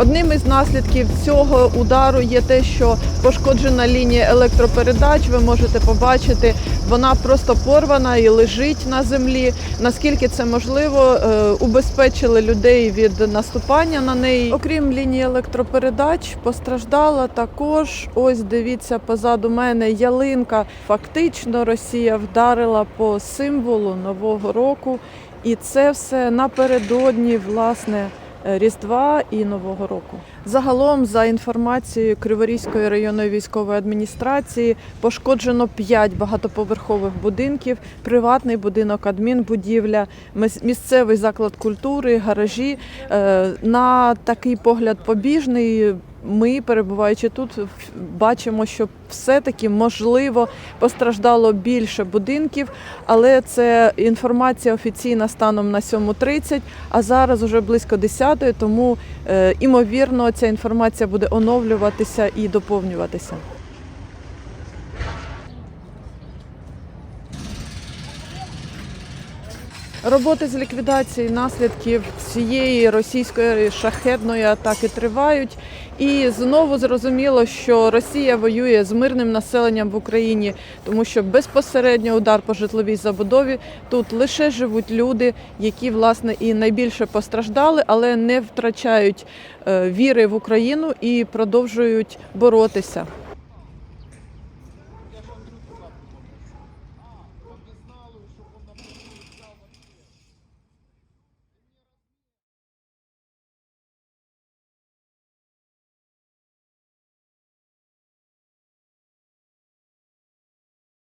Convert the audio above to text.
Одним із наслідків цього удару є те, що пошкоджена лінія електропередач. Ви можете побачити, вона просто порвана і лежить на землі. Наскільки це можливо, е, убезпечили людей від наступання на неї. Окрім лінії електропередач, постраждала також. Ось дивіться позаду мене ялинка. Фактично, Росія вдарила по символу нового року, і це все напередодні власне. Е, Різдва і Нового року. Загалом, за інформацією Криворізької районної військової адміністрації, пошкоджено 5 багатоповерхових будинків, приватний будинок, адмінбудівля, місцевий заклад культури, гаражі. Е, На такий погляд побіжний. Ми, перебуваючи тут, бачимо, що все-таки можливо постраждало більше будинків, але це інформація офіційна станом на 7.30, а зараз уже близько 10, тому е, імовірно ця інформація буде оновлюватися і доповнюватися. Роботи з ліквідації наслідків цієї російської шахедної атаки тривають. І знову зрозуміло, що Росія воює з мирним населенням в Україні, тому що безпосередньо удар по житловій забудові тут лише живуть люди, які власне і найбільше постраждали, але не втрачають е, віри в Україну і продовжують боротися.